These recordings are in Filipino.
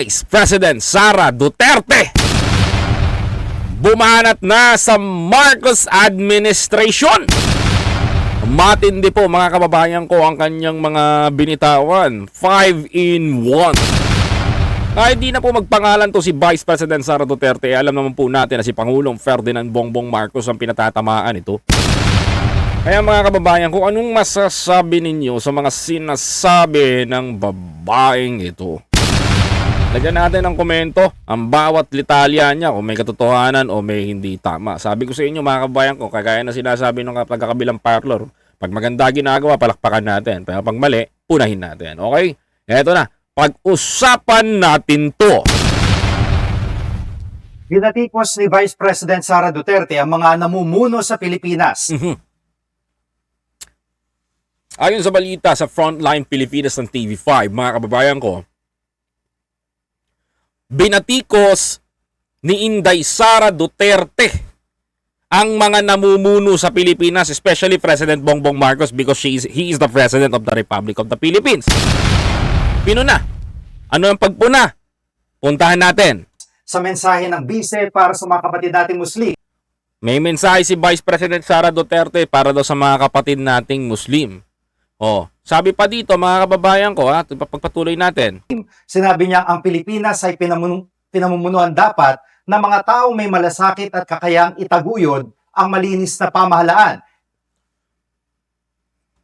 Vice President Sara Duterte bumanat na sa Marcos administration. Matindi po mga kababayan ko ang kanyang mga binitawan. 5 in 1. Kahit di na po magpangalan to si Vice President Sara Duterte, alam naman po natin na si Pangulong Ferdinand Bongbong Marcos ang pinatatamaan ito. Kaya mga kababayan, kung anong masasabi ninyo sa mga sinasabi ng babaeng ito? Lagyan natin ng komento ang bawat litalya niya kung may katotohanan o may hindi tama. Sabi ko sa inyo mga kababayan ko, kagaya na sinasabi ng pagkakabilang parlor, pag maganda ginagawa, palakpakan natin. Pero pag mali, punahin natin. Okay? Eto na, pag-usapan natin to. Binatikos ni Vice President Sara Duterte ang mga namumuno sa Pilipinas. Mhm. Ayon sa balita sa Frontline Pilipinas ng TV5, mga kababayan ko, binatikos ni Inday Sara Duterte ang mga namumuno sa Pilipinas, especially President Bongbong Marcos because she is, he is the President of the Republic of the Philippines. Pinuna. Ano ang pagpuna? Puntahan natin. Sa mensahe ng bise para sa mga kapatid nating Muslim, May mensahe si Vice President Sara Duterte para daw sa mga kapatid nating Muslim. Oh, sabi pa dito mga kababayan ko ha, pagpatuloy natin. sinabi niya ang Pilipinas ay pinamun- pinamumunuan dapat ng mga taong may malasakit at kakayang itaguyod ang malinis na pamahalaan.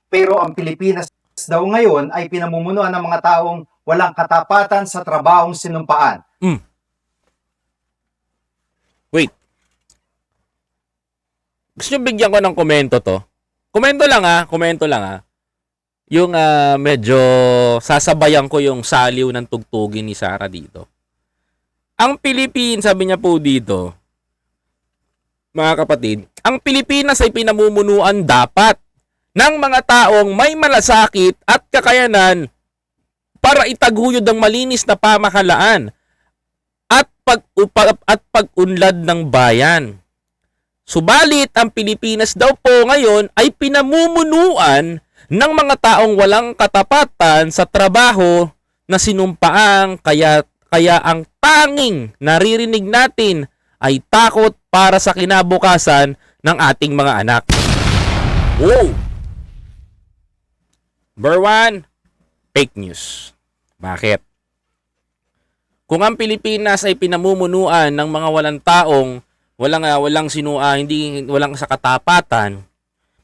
Pero ang Pilipinas daw ngayon ay pinamumunuan ng mga taong walang katapatan sa trabahong sinumpaan. Wait. Gusto nyo bigyan ko ng komento to? Komento lang ha, komento lang ha. Yung ah, medyo sasabayan ko yung saliw ng tugtugin ni Sara dito. Ang Pilipinas, sabi niya po dito, mga kapatid, ang Pilipinas ay pinamumunuan dapat ng mga taong may malasakit at kakayanan para itaguyod ang malinis na pamahalaan at pag at pag-unlad ng bayan. Subalit ang Pilipinas daw po ngayon ay pinamumunuan ng mga taong walang katapatan sa trabaho na sinumpaang kaya kaya ang tanging naririnig natin ay takot para sa kinabukasan ng ating mga anak. Wow! Number one, fake news. Bakit? Kung ang Pilipinas ay pinamumunuan ng mga walang taong walang ah, walang sinua, hindi walang sa katapatan,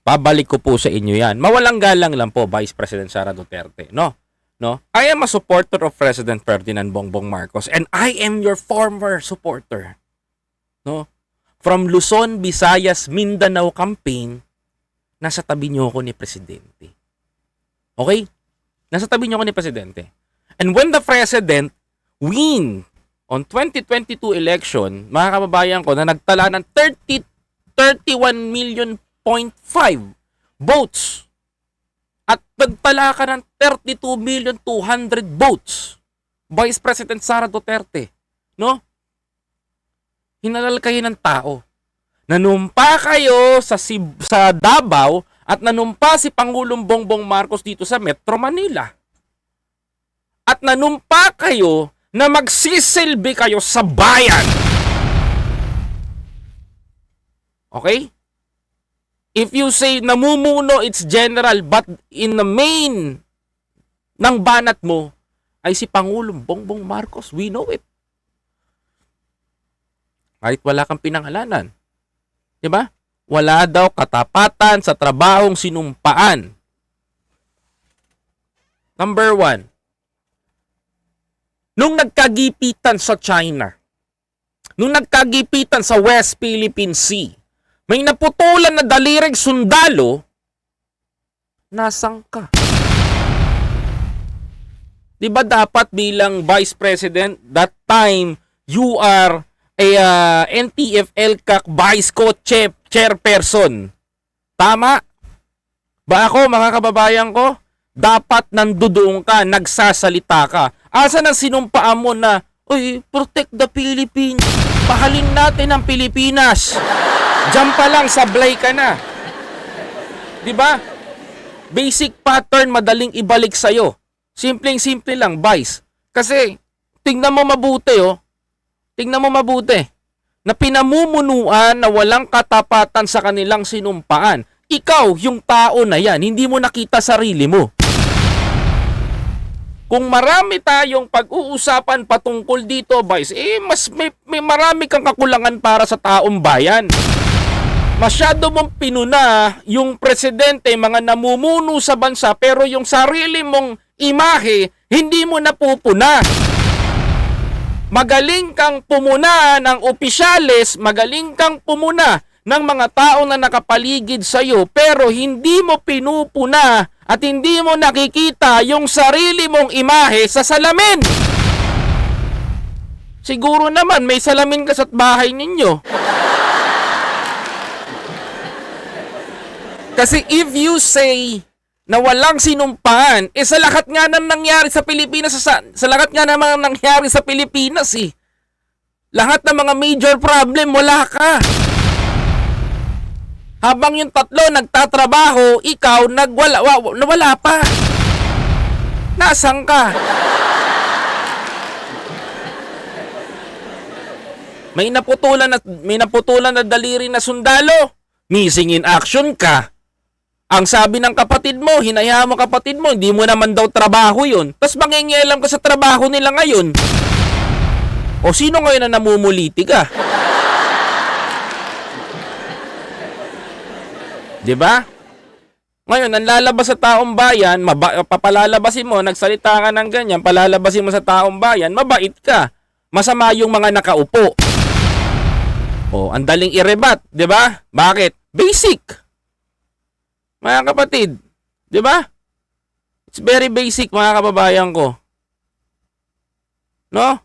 babalik ko po sa inyo 'yan. Mawalang galang lang po Vice President Sara Duterte, no? No? I am a supporter of President Ferdinand Bongbong Marcos and I am your former supporter. No? From Luzon, Visayas, Mindanao campaign, nasa tabi niyo ako ni Presidente. Okay? Nasa tabi niyo ako ni Presidente. And when the President win on 2022 election, mga kababayan ko, na nagtala ng 30, 31 million point 5 votes. At nagtala ka ng 32 million 200 votes. Vice President Sara Duterte no? Hinalal kayo ng tao. Nanumpa kayo sa Sib- sa Davao at nanumpa si Pangulong Bongbong Marcos dito sa Metro Manila. At nanumpa kayo na magsisilbi kayo sa bayan. Okay? If you say namumuno, it's general, but in the main ng banat mo ay si Pangulong Bongbong Marcos. We know it. Kahit wala kang pinangalanan. Di ba? Wala daw katapatan sa trabahong sinumpaan. Number one, nung nagkagipitan sa China, nung nagkagipitan sa West Philippine Sea, may naputulan na dalirig sundalo, nasang ka? Di ba dapat bilang Vice President, that time, you are a uh, NTFL CAC Vice Co Chair, Chairperson. Tama? Ba ako, mga kababayan ko? Dapat nandudoon ka, nagsasalita ka. Asa nang sinumpaan mo na, Uy, protect the Philippines. Pahalin natin ang Pilipinas. Diyan pa lang, sablay ka na. 'Di ba? Basic pattern madaling ibalik sa'yo. Simpleng-simple lang, Vice. Kasi tingnan mo mabuti, oh. Tingnan mo mabuti. Na pinamumunuan na walang katapatan sa kanilang sinumpaan. Ikaw, yung tao na yan, hindi mo nakita sarili mo. Kung marami tayong pag-uusapan patungkol dito, Vice, eh mas may, may marami kang kakulangan para sa taong bayan. Masyado mong pinuna yung presidente, mga namumuno sa bansa, pero yung sarili mong imahe, hindi mo napupuna. Magaling kang pumuna ng opisyales, magaling kang pumuna ng mga tao na nakapaligid sa iyo, pero hindi mo pinupuna at hindi mo nakikita yung sarili mong imahe sa salamin. Siguro naman may salamin ka sa bahay ninyo. Kasi if you say na walang sinumpaan, eh sa lahat nga nang nangyari sa Pilipinas, sa, sa lahat nga naman nangyari sa Pilipinas eh. Lahat ng mga major problem, wala ka. Habang yung tatlo nagtatrabaho, ikaw nagwala, wa, nawala pa. Nasaan ka? May naputulan na may naputulan na daliri na sundalo. Missing in action ka. Ang sabi ng kapatid mo, hinaya mo kapatid mo, hindi mo naman daw trabaho yun. Tapos mangingielam ka sa trabaho nila ngayon. O sino ngayon na namumuliti ka? ba? Ngayon, ang lalabas sa taong bayan, maba- papalalabasin mo, nagsalita ka ng ganyan, palalabasin mo sa taong bayan, mabait ka. Masama yung mga nakaupo. O, ang daling irebat, 'di ba? Bakit? Basic. Mga kapatid, 'di ba? It's very basic mga kababayan ko. No?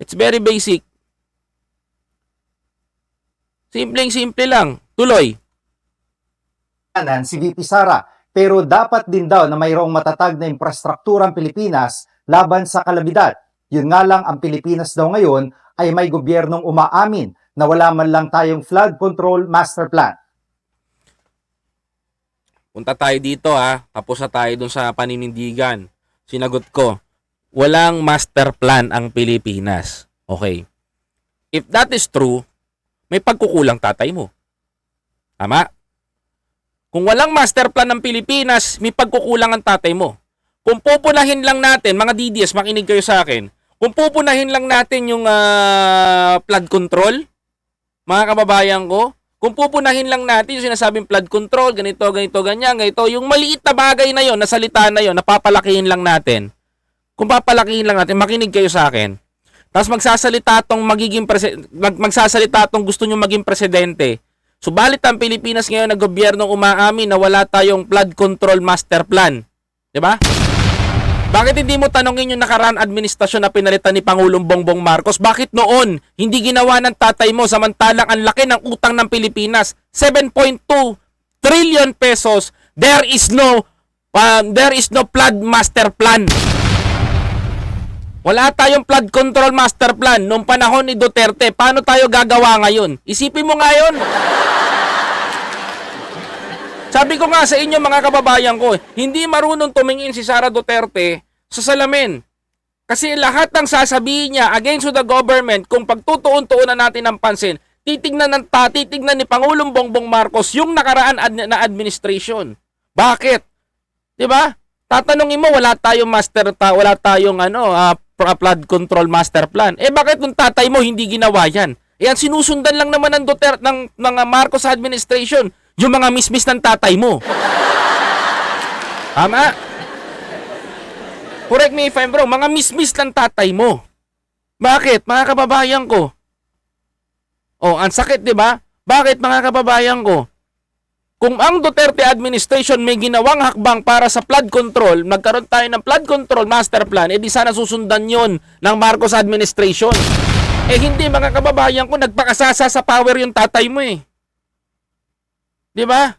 It's very basic. Simpleng simple lang. Tuloy. si VP Sara. Pero dapat din daw na mayroong matatag na infrastruktura ang Pilipinas laban sa kalamidad. Yun nga lang ang Pilipinas daw ngayon ay may gobyernong umaamin na wala man lang tayong flood control master plan. Punta tayo dito ha. Tapos na tayo dun sa paninindigan. Sinagot ko, walang master plan ang Pilipinas. Okay. If that is true, may pagkukulang tatay mo. Tama? Kung walang master plan ng Pilipinas, may pagkukulang ang tatay mo. Kung pupunahin lang natin, mga DDS, makinig kayo sa akin. Kung pupunahin lang natin yung ah, flood control, mga kababayan ko, kung pupunahin lang natin yung sinasabing flood control, ganito, ganito, ganyan, ganito, yung maliit na bagay na yon, na salita na yon, napapalakihin lang natin. Kung papalakihin lang natin, makinig kayo sa akin. Tapos magsasalita tong magiging mag, magsasalita tong gusto nyo maging presidente. Subalit ang Pilipinas ngayon na gobyernong umaamin na wala tayong flood control master plan. 'Di ba? Bakit hindi mo tanongin yung nakaraan administrasyon na pinalitan ni Pangulong Bongbong Marcos? Bakit noon hindi ginawa ng tatay mo samantalang ang laki ng utang ng Pilipinas? 7.2 trillion pesos. There is no um, there is no flood master plan. Wala tayong flood control master plan noong panahon ni Duterte. Paano tayo gagawa ngayon? Isipin mo ngayon. Sabi ko nga sa inyo mga kababayan ko, hindi marunong tumingin si Sara Duterte sa salamin. Kasi lahat ng sasabihin niya against the government, kung pagtutuon-tuunan natin ng pansin, titignan ng titignan ni Pangulong Bongbong Marcos yung nakaraan ad, na administration. Bakit? 'Di ba? Tatanungin mo wala tayong master ta, wala tayong ano, ah, flood control master plan. Eh bakit nung tatay mo hindi ginawa 'yan? Eh ang sinusundan lang naman ng Duterte ng ng ah, Marcos administration yung mga mismis ng tatay mo. Tama? Correct me if I'm wrong, mga mismis ng tatay mo. Bakit? Mga kababayan ko. Oh, ang sakit, 'di ba? Bakit mga kababayan ko? Kung ang Duterte administration may ginawang hakbang para sa flood control, nagkaroon tayo ng flood control master plan, edi sana susundan yon ng Marcos administration. Eh hindi mga kababayan ko, nagpakasasa sa power yung tatay mo eh. Di ba?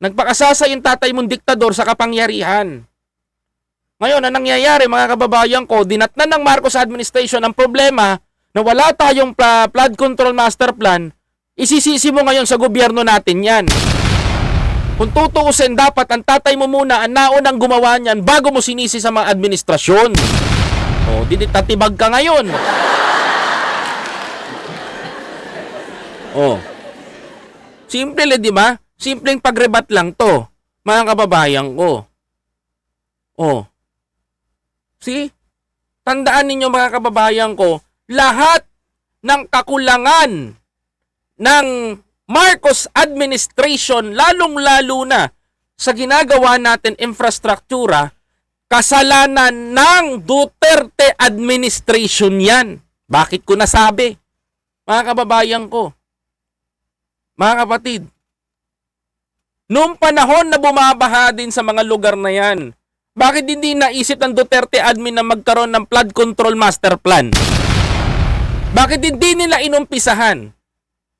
Nagpakasasa yung tatay mong diktador sa kapangyarihan. Ngayon, ang nangyayari mga kababayan ko, dinatnan ng Marcos administration ang problema na wala tayong flood control master plan, isisisi mo ngayon sa gobyerno natin yan. Kung tutuusin, dapat ang tatay mo muna ang naunang gumawa niyan bago mo sinisi sa mga administrasyon. Oh, di tatibag ka ngayon. Oh. Simple le, di ba? Simpleng pagrebat lang to. Mga kababayan ko. Oh. See? Tandaan ninyo mga kababayan ko, lahat ng kakulangan ng Marcos administration, lalong-lalo na sa ginagawa natin infrastruktura, kasalanan ng Duterte administration yan. Bakit ko nasabi? Mga kababayan ko, mga kapatid, noong panahon na bumabaha din sa mga lugar na yan, bakit hindi naisip ng Duterte admin na magkaroon ng flood control master plan? Bakit hindi nila inumpisahan?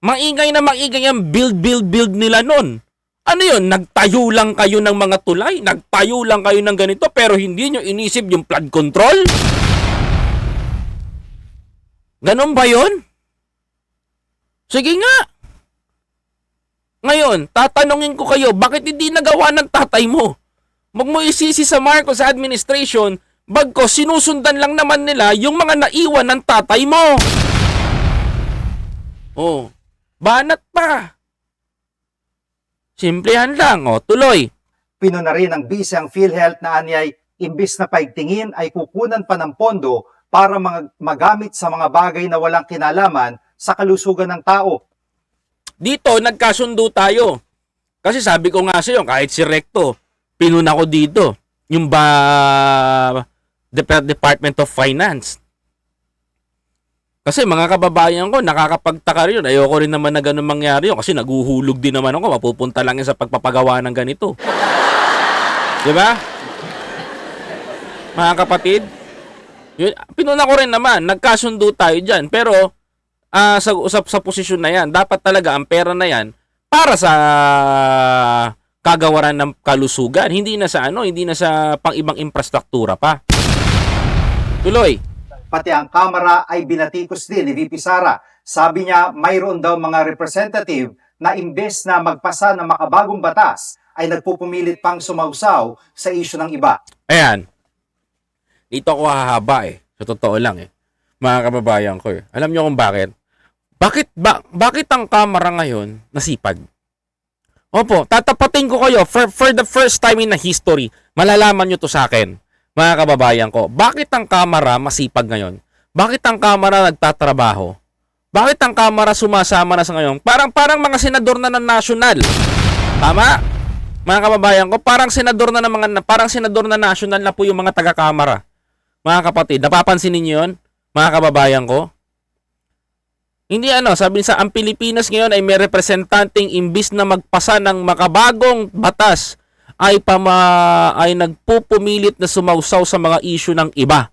Maingay na maingay ang build, build, build nila nun. Ano yun? Nagtayo lang kayo ng mga tulay? Nagtayo lang kayo ng ganito pero hindi nyo inisip yung flood control? Ganon ba yun? Sige nga. Ngayon, tatanungin ko kayo, bakit hindi nagawa ng tatay mo? Huwag mo isisi sa Marcos administration, bagko sinusundan lang naman nila yung mga naiwan ng tatay mo. Oh, banat pa. Simplihan lang, oh, tuloy. Pino na rin ng bise ang PhilHealth na anyay imbis na paigtingin ay kukunan pa ng pondo para mga, magamit sa mga bagay na walang kinalaman sa kalusugan ng tao. Dito, nagkasundo tayo. Kasi sabi ko nga sa'yo, kahit si Recto, pinuna ko dito. Yung ba Dep- Department of Finance. Kasi mga kababayan ko, nakakapagtaka rin yun. Ayoko rin naman na ganun mangyari yun. Kasi naguhulog din naman ako. Mapupunta lang yan sa pagpapagawa ng ganito. Di ba? Mga kapatid, yun, pinuna ko rin naman. Nagkasundo tayo dyan. Pero, ah sa, sa, sa posisyon na yan, dapat talaga ang pera na yan para sa kagawaran ng kalusugan. Hindi na sa ano, hindi na sa pang ibang infrastruktura pa. Tuloy. Pati ang Kamara ay binatikos din ni VP Sara. Sabi niya mayroon daw mga representative na imbes na magpasa ng makabagong batas ay nagpupumilit pang sumausaw sa isyu ng iba. Ayan. Dito ako hahaba eh. Sa totoo lang eh. Mga kababayan ko eh. Alam niyo kung bakit? Bakit ba bakit ang kamera ngayon nasipag? Opo, tatapatin ko kayo for, for the first time in the history. Malalaman nyo to sa akin, mga kababayan ko. Bakit ang kamera masipag ngayon? Bakit ang kamera nagtatrabaho? Bakit ang kamera sumasama na sa ngayon? Parang parang mga senador na ng national. Tama? Mga kababayan ko, parang senador na ng mga parang senador na national na po yung mga taga-kamera. Mga kapatid, napapansin ninyo 'yon? Mga kababayan ko? Hindi ano, sabi sa ang Pilipinas ngayon ay may representanteng imbis na magpasa ng makabagong batas ay pama ay nagpupumilit na sumausaw sa mga issue ng iba.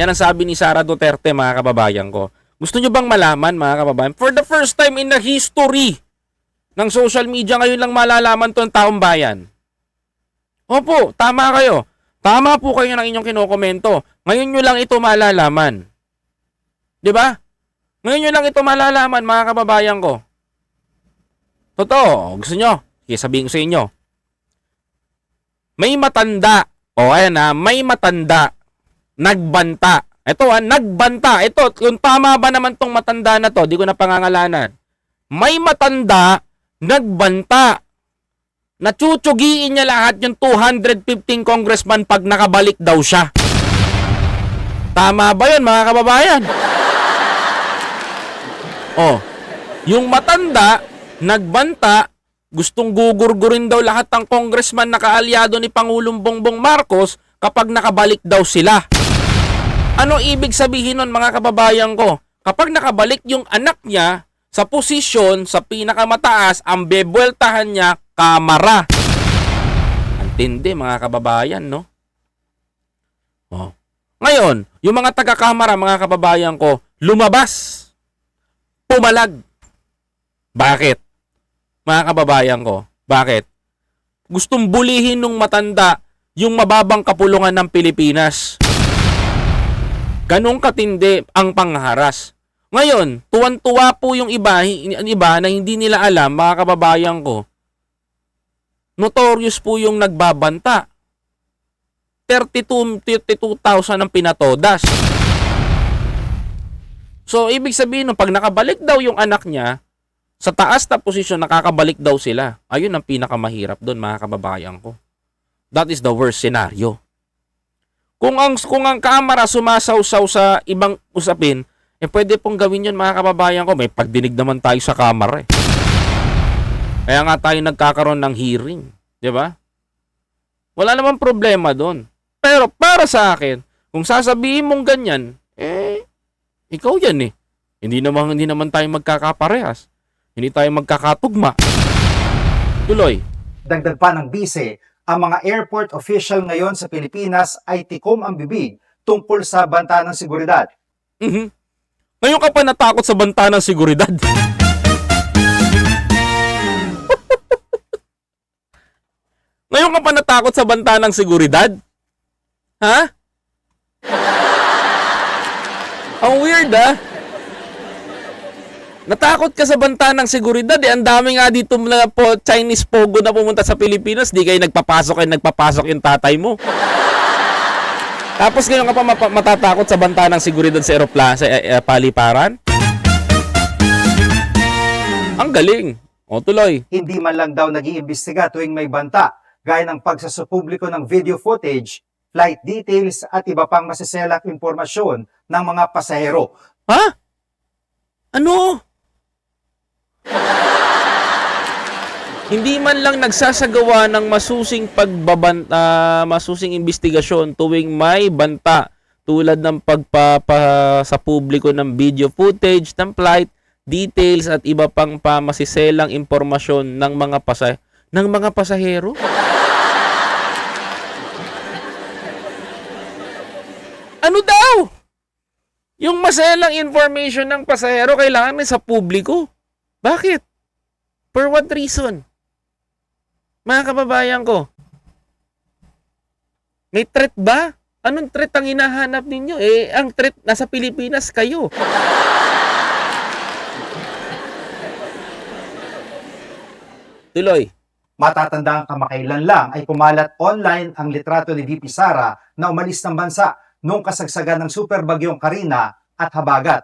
Yan ang sabi ni Sara Duterte mga kababayan ko. Gusto nyo bang malaman mga kababayan? For the first time in the history ng social media ngayon lang malalaman to ng taong bayan. Opo, tama kayo. Tama po kayo ng inyong kinokomento. Ngayon nyo lang ito malalaman. 'Di ba? Ngayon nyo lang ito malalaman, mga kababayan ko. Totoo, gusto nyo? Sige, sabihin ko sa inyo. May matanda, o ayan na, may matanda, nagbanta. Ito ah, nagbanta. Ito, kung tama ba naman tong matanda na to, di ko na pangangalanan. May matanda, nagbanta. Nachuchugiin niya lahat yung 215 congressman pag nakabalik daw siya. Tama ba yun, mga kababayan? Oh, yung matanda, nagbanta, gustong gugurgurin daw lahat ng congressman na kaalyado ni Pangulong Bongbong Marcos kapag nakabalik daw sila. Ano ibig sabihin nun mga kababayan ko? Kapag nakabalik yung anak niya sa posisyon sa pinakamataas, ang bebueltahan niya, kamara. Antindi mga kababayan, no? Oh. Ngayon, yung mga taga-kamara, mga kababayan ko, lumabas pumalag. Bakit? Mga kababayan ko, bakit? Gustong bulihin nung matanda yung mababang kapulungan ng Pilipinas. Ganong katindi ang pangharas. Ngayon, tuwan-tuwa po yung iba, iba na hindi nila alam, mga kababayan ko, notorious po yung nagbabanta. 32 32,000 ang pinatodas. So, ibig sabihin, nung pag nakabalik daw yung anak niya, sa taas na posisyon, nakakabalik daw sila. Ayun ang pinakamahirap doon, mga kababayan ko. That is the worst scenario. Kung ang, kung ang kamera sumasawsaw sa ibang usapin, eh pwede pong gawin yun, mga kababayan ko. May pagdinig naman tayo sa kamera eh. Kaya nga tayo nagkakaroon ng hearing. Di ba? Wala namang problema doon. Pero para sa akin, kung sasabihin mong ganyan, eh, ikaw yan eh. Hindi naman, hindi naman tayo magkakaparehas. Hindi tayo magkakatugma. Tuloy. Dagdag pa ng bise, ang mga airport official ngayon sa Pilipinas ay tikom ang bibig tungkol sa banta ng seguridad. Mhm. Ngayon ka pa natakot sa banta ng seguridad. Ngayon ka pa natakot sa banta ng seguridad? Ha? Ang weird ah. Natakot ka sa banta ng seguridad eh. Ang dami nga dito na po Chinese pogo na pumunta sa Pilipinas. Di kayo nagpapasok ay nagpapasok yung tatay mo. Tapos ngayon ka pa matatakot sa banta ng seguridad sa aeroplano, sa eh, eh, paliparan? Ang galing. O tuloy. Hindi man lang daw nag-iimbestiga tuwing may banta, gaya ng pagsasupubliko ng video footage, flight details at iba pang masiselak impormasyon ng mga pasahero. Ha? Ano? Hindi man lang nagsasagawa ng masusing pagbabanta, masusing investigasyon tuwing may banta tulad ng pagpapa sa publiko ng video footage ng flight details at iba pang pamasiselang impormasyon ng mga pasa ng mga pasahero. Ano daw? Yung maselang information ng pasahero kailangan sa publiko. Bakit? For what reason? Mga kababayan ko. May threat ba? Anong threat ang hinahanap ninyo? Eh, ang threat nasa Pilipinas kayo. Tuloy. Matatandang kamakailan lang ay kumalat online ang litrato ni VP Sara na umalis ng bansa noong kasagsagan ng super bagyong Karina at Habagat.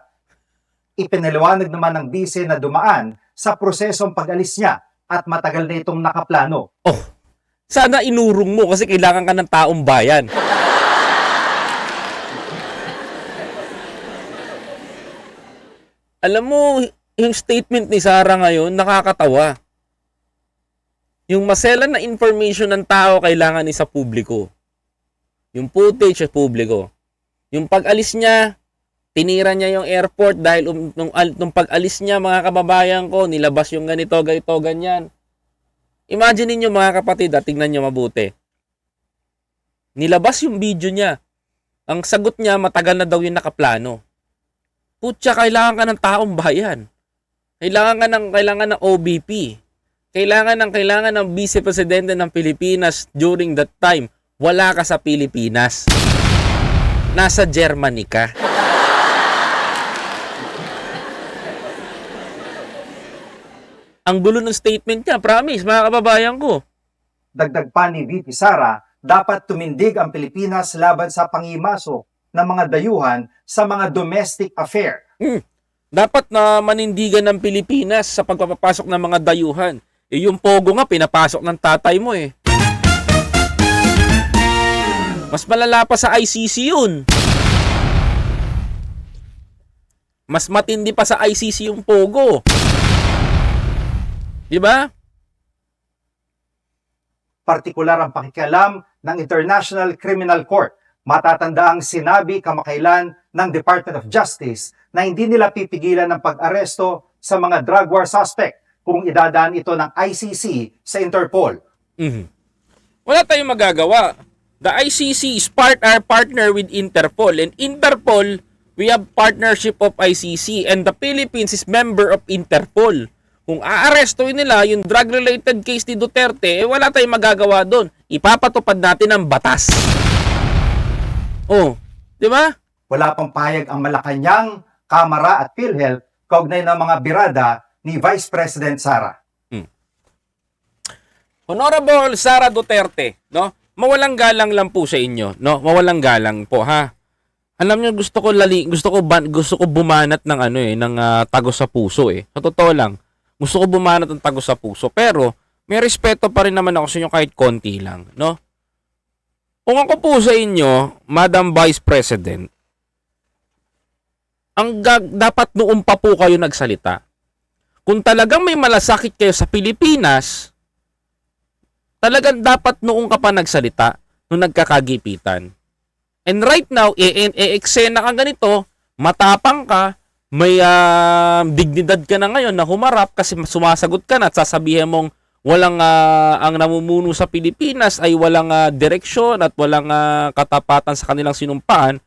Ipinaliwanag naman ng bise na dumaan sa prosesong pag-alis niya at matagal na itong nakaplano. Sana inurong mo kasi kailangan ka ng taong bayan. Alam mo, yung statement ni Sarah ngayon, nakakatawa. Yung maselan na information ng tao kailangan ni sa publiko. Yung footage sa publiko. Yung pag-alis niya, tinira niya yung airport dahil um, nung, nung pag-alis niya, mga kababayan ko, nilabas yung ganito, ganito, ganyan. Imagine niyo mga kapatid, ah, tingnan niyo mabuti. Nilabas yung video niya. Ang sagot niya, matagal na daw yung nakaplano. Putya, kailangan ka ng taong bayan. Kailangan ka ng, kailangan ng OBP. Kailangan ng, kailangan ng Vice Presidente ng Pilipinas during that time. Wala ka sa Pilipinas. Nasa Germany ka. Ang gulo ng statement niya, promise, mga kababayan ko. Dagdag pa ni VP Sara, dapat tumindig ang Pilipinas laban sa pangimasok ng mga dayuhan sa mga domestic affair. Dapat na manindigan ng Pilipinas sa pagpapasok ng mga dayuhan. Eh, yung pogo nga, pinapasok ng tatay mo eh. Mas malala pa sa ICC yun. Mas matindi pa sa ICC yung pogo. Di ba? Partikular ang pakikialam ng International Criminal Court. Matatanda ang sinabi kamakailan ng Department of Justice na hindi nila pipigilan ng pag-aresto sa mga drug war suspect kung idadaan ito ng ICC sa Interpol. Mhm. Wala tayong magagawa. The ICC is part our partner with Interpol and Interpol we have partnership of ICC and the Philippines is member of Interpol. Kung aarestuin nila yung drug related case ni Duterte, eh wala tayong magagawa doon. Ipapatupad natin ang batas. Oh, 'di ba? Wala pang payag ang Malacanang, Kamara at PhilHealth kaugnay ng mga birada ni Vice President Sara. Honorable Sara Duterte, no? Mawalang galang lang po sa inyo, no? Mawalang galang po, ha? Alam niyo gusto ko lali, gusto ko ban, gusto ko bumanat ng ano eh, ng ah, tagos sa puso eh. Sa totoo lang, gusto ko bumanat ng tagos sa puso, pero may respeto pa rin naman ako sa inyo kahit konti lang, no? Kung ako po sa inyo, Madam Vice President, ang gag- dapat noon pa po kayo nagsalita. Kung talagang may malasakit kayo sa Pilipinas, talagang dapat noong ka pa nagsalita nung nagkakagipitan. And right now, e-eksena ka ganito, matapang ka, may ah, dignidad ka na ngayon na humarap kasi sumasagot ka na at sasabihin mong walang ah, ang namumuno sa Pilipinas ay walang ah, direksyon at walang ah, katapatan sa kanilang sinumpaan,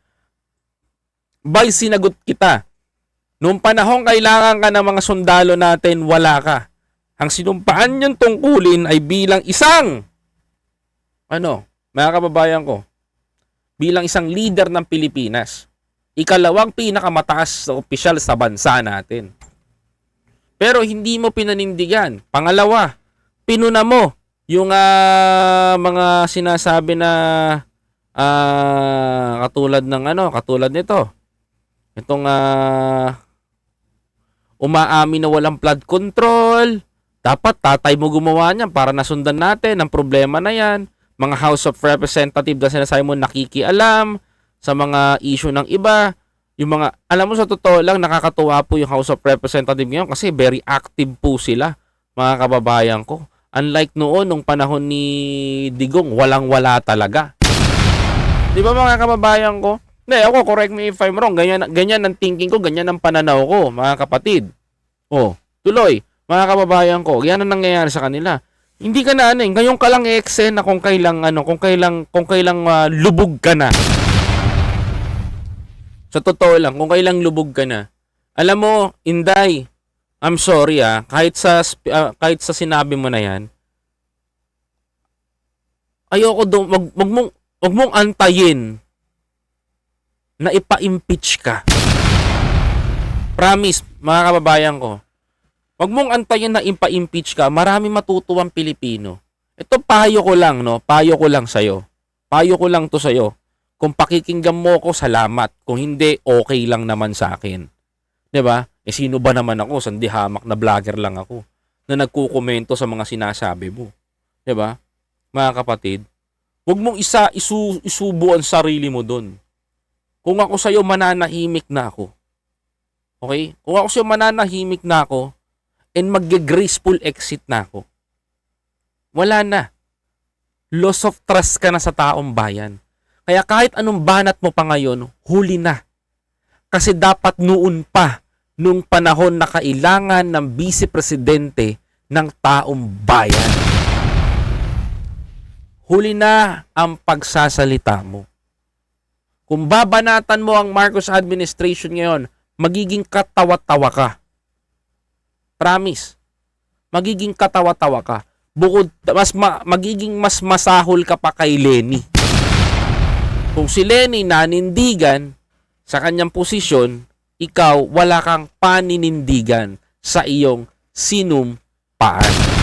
by sinagot kita. Noong panahon kailangan ka ng mga sundalo natin, wala ka. Ang sinumpaan niyong tungkulin ay bilang isang, ano, mga kababayan ko, bilang isang leader ng Pilipinas. Ikalawang pinakamataas na opisyal sa bansa natin. Pero hindi mo pinanindigan. Pangalawa, pinuna mo yung ah, mga sinasabi na ah, katulad ng ano, katulad nito. Itong ah, umaamin na walang flood control. Dapat tatay mo gumawa niyan para nasundan natin ang problema na yan. Mga House of Representative na sinasabi mo nakikialam sa mga issue ng iba. Yung mga, alam mo sa totoo lang, nakakatuwa po yung House of Representative ngayon kasi very active po sila, mga kababayan ko. Unlike noon, nung panahon ni Digong, walang-wala talaga. Di ba mga kababayan ko? Hindi, ako, correct me if I'm wrong. Ganyan, ganyan ang thinking ko, ganyan ang pananaw ko, mga kapatid. Oh, tuloy, mga kababayan ko, yan ang nangyayari sa kanila. Hindi ka na ano eh, ngayon ka lang eksena kung kailang ano, kung kailang kung kailang ah, lubog ka na. Sa totoo lang, kung kailang lubog ka na. Alam mo, Inday, I'm sorry ah, kahit sa ah, kahit sa sinabi mo na 'yan. Ayoko do wag, wag mong wag mong antayin na ipa-impeach ka. Promise, mga kababayan ko. Wag mong antayin na impa-impeach ka. Marami matutuwang Pilipino. Ito payo ko lang, no? Payo ko lang sa'yo. Payo ko lang to sa'yo. Kung pakikinggan mo ko, salamat. Kung hindi, okay lang naman sa akin. ba? Eh sino ba naman ako? Sandi hamak na vlogger lang ako na nagkukomento sa mga sinasabi mo. ba? Mga kapatid, wag mong isa isu, isubo ang sarili mo doon. Kung ako sa'yo, mananahimik na ako. Okay? Kung ako sa'yo, mananahimik na ako and mag-graceful exit na ako. Wala na. Loss of trust ka na sa taong bayan. Kaya kahit anong banat mo pa ngayon, huli na. Kasi dapat noon pa, nung panahon na kailangan ng vice-presidente ng taong bayan. Huli na ang pagsasalita mo. Kung babanatan mo ang Marcos administration ngayon, magiging katawa-tawa ka. Promise. Magiging katawa-tawa ka. Bukod, mas ma- magiging mas masahol ka pa kay Lenny. Kung si Lenny nanindigan sa kanyang posisyon, ikaw wala kang paninindigan sa iyong sinumpaan.